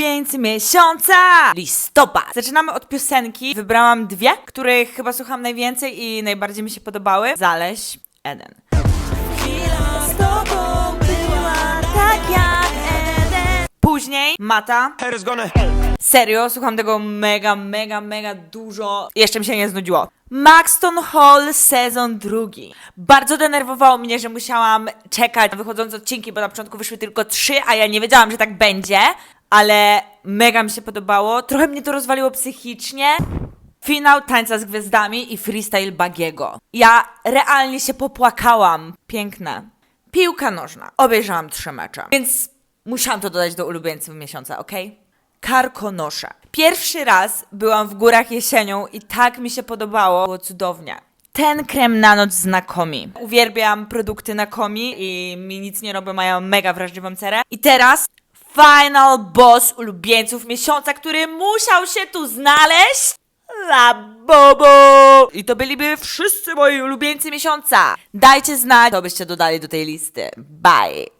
ulubieńcy miesiąca! Listopad! Zaczynamy od piosenki. Wybrałam dwie, których chyba słucham najwięcej i najbardziej mi się podobały. Zaleś, Eden. Chwila z tobą była tak jak Eden. Później Mata. Gonna Serio, słucham tego mega, mega, mega dużo. Jeszcze mi się nie znudziło. Maxton Hall sezon drugi. Bardzo denerwowało mnie, że musiałam czekać na wychodzące odcinki, bo na początku wyszły tylko trzy, a ja nie wiedziałam, że tak będzie. Ale mega mi się podobało. Trochę mnie to rozwaliło psychicznie. Finał Tańca z Gwiazdami i freestyle Bagiego. Ja realnie się popłakałam. Piękne. Piłka nożna. Obejrzałam trzy mecze, więc musiałam to dodać do ulubieńców miesiąca, ok? Karkonosze. Pierwszy raz byłam w górach jesienią i tak mi się podobało. Było cudownie. Ten krem na noc z Nakomi. Uwielbiam produkty Nakomi i mi nic nie robią, mają mega wrażliwą cerę. I teraz final boss ulubieńców miesiąca, który musiał się tu znaleźć. La Bobo! I to byliby wszyscy moi ulubieńcy miesiąca. Dajcie znać, co byście dodali do tej listy. Bye!